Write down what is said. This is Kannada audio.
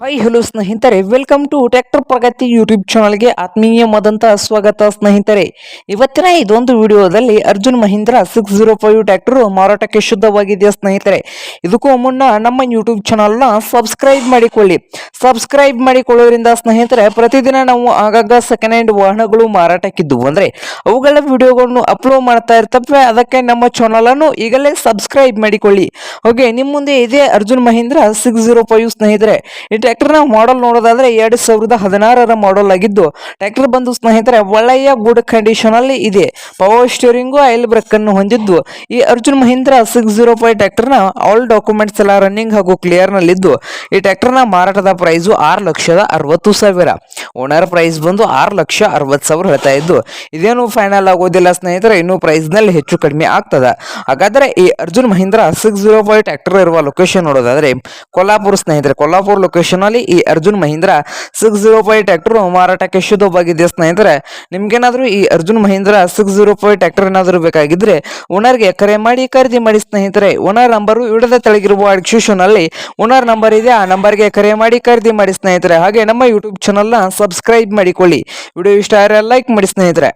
ಹಾಯ್ ಹಲೋ ಸ್ನೇಹಿತರೆ. Welcome to tractor Pragati YouTube ಚಾನಲ್ಗೆ ಆತ್ಮೀಯವಾದಂತಹ ಸ್ವಾಗತ, ಸ್ನೇಹಿತರೆ. ಇವತ್ತಿನ ಇದೊಂದು ವಿಡಿಯೋದಲ್ಲಿ Arjun Mahindra six zero five tractor ಮಾರಾಟಕ್ಕೆ ಶುದ್ಧವಾಗಿದೆ ಸ್ನೇಹಿತರೆ? ಇದಕ್ಕೂ ಮುನ್ನ ನಮ್ಮ ಯೂಟ್ಯೂಬ್ ಚಾನಲ್ನ ಸಬ್ಸ್ಕ್ರೈಬ್ ಮಾಡಿಕೊಳ್ಳಿ. ಸಬ್ಸ್ಕ್ರೈಬ್ ಮಾಡಿಕೊಳ್ಳೋದ್ರಿಂದ, ಸ್ನೇಹಿತರೆ, ಪ್ರತಿದಿನ ನಾವು ಆಗಾಗ ಸೆಕೆಂಡ್ ಹ್ಯಾಂಡ್ ವಾಹನಗಳು ಮಾರಾಟಕ್ಕಿದ್ದವು ಅಂದರೆ ಅವುಗಳ ವಿಡಿಯೋಗಳನ್ನು ಅಪ್ಲೋಡ್ ಮಾಡ್ತಾ ಇರ್ತವೆ. ಅದಕ್ಕೆ ನಮ್ಮ ಚಾನಲನ್ನು ಈಗಲೇ ಸಬ್ಸ್ಕ್ರೈಬ್ ಮಾಡಿಕೊಳ್ಳಿ. ಓಕೆ ನಿಮ್ಮ ಮುಂದೆ ಇದೆ Arjun Mahindra six zero five ಸ್ನೇಹಿತರೆ. ಈ ಟ್ರ್ಯಾಕ್ಟರ್ನ ಮಾಡಲ್ ನೋಡೋದಾದ್ರೆ ಎರಡು ಸಾವಿರದ ಹದಿನಾರರ ಮಾಡಲ್ ಆಗಿದ್ದು ಟ್ರ್ಯಾಕ್ಟರ್ ಬಂದು ಸ್ನೇಹಿತರೆ ಒಳ್ಳೆಯ ಗುಡ್ ಕಂಡೀಷನ್ ಅಲ್ಲಿ ಇದೆ. ಪವರ್ ಸ್ಟೀರಿಂಗು ಆಯಿಲ್ ಬ್ರೇಕ್ ಅನ್ನು ಹೊಂದಿದ್ದು. ಈ Arjun Mahindra six zero five ಟ್ರ್ಯಾಕ್ಟರ್ನ ಆಲ್ ಡಾಕ್ಯುಮೆಂಟ್ಸ್ ಎಲ್ಲ ರನ್ನಿಂಗ್ ಹಾಗೂ ಕ್ಲಿಯರ್ ನಲ್ಲಿದ್ದು. ಈ ಟ್ರ್ಯಾಕ್ಟರ್ನ ಮಾರಾಟದ ಪ್ರೈಸು ಆರು ಲಕ್ಷದ ಅರವತ್ತು ಸಾವಿರ. ಓನರ್ ಪ್ರೈಸ್ ಬಂದು ಆರು ಲಕ್ಷ ಅರವತ್ತು ಸಾವಿರ ಹೇಳ್ತಾ ಇದ್ದು. ಇದೇನು ಫೈನಲ್ ಆಗೋದಿಲ್ಲ ಸ್ನೇಹಿತರೆ, ಇನ್ನೂ ಪ್ರೈಸ್ನಲ್ಲಿ ಹೆಚ್ಚು ಕಡಿಮೆ ಆಗ್ತದೆ. ಹಾಗಾದ್ರೆ ಈ Arjun Mahindra six zero five tractor ಇರುವ ಲೊಕೇಶನ್ ನೋಡೋದಾದ್ರೆ, ಕೊಲ್ಲಾಪುರ ಸ್ನೇಹಿತರೆ, ಕೊಲ್ಲಾಪುರ ಲೊಕೇಶನ್ ಅಲ್ಲಿ ಈ Arjun Mahindra six zero five tractor ಮಾರಾಟಕ್ಕೆ ಶುದ್ಧವಾಗಿದೆ ಸ್ನೇಹಿತರೆ? ನಿಮ್ಗೇನಾದರೂ ಈ Arjun Mahindra six zero five tractor ಏನಾದರೂ ಬೇಕಾಗಿದ್ರೆ ಓನರ್ಗೆ ಕರೆ ಮಾಡಿ, ಖರೀದಿ ಮಾಡಿ ಸ್ನೇಹಿತರೆ. ಓನರ್ ನಂಬರು ವಿಡದ ತೆಳಗಿರುವ ಡಿಸ್ಕ್ರಿಪ್ಷನ್ ಅಲ್ಲಿ ಓನರ್ ನಂಬರ್ ಇದೆ, ಆ ನಂಬರ್ಗೆ ಕರೆ ಮಾಡಿ, ಖರೀದಿ ಮಾಡಿ ಸ್ನೇಹಿತರೆ. ಹಾಗೆ ನಮ್ಮ ಯೂಟ್ಯೂಬ್ ಚಾನಲ್ನ ಸಬ್ಸ್ಕ್ರೈಬ್ ಮಾಡಿಕೊಳ್ಳಿ. ವಿಡಿಯೋ ಇಷ್ಟ ಆದರೆ ಲೈಕ್ ಮಾಡಿ ಸ್ನೇಹಿತರೆ.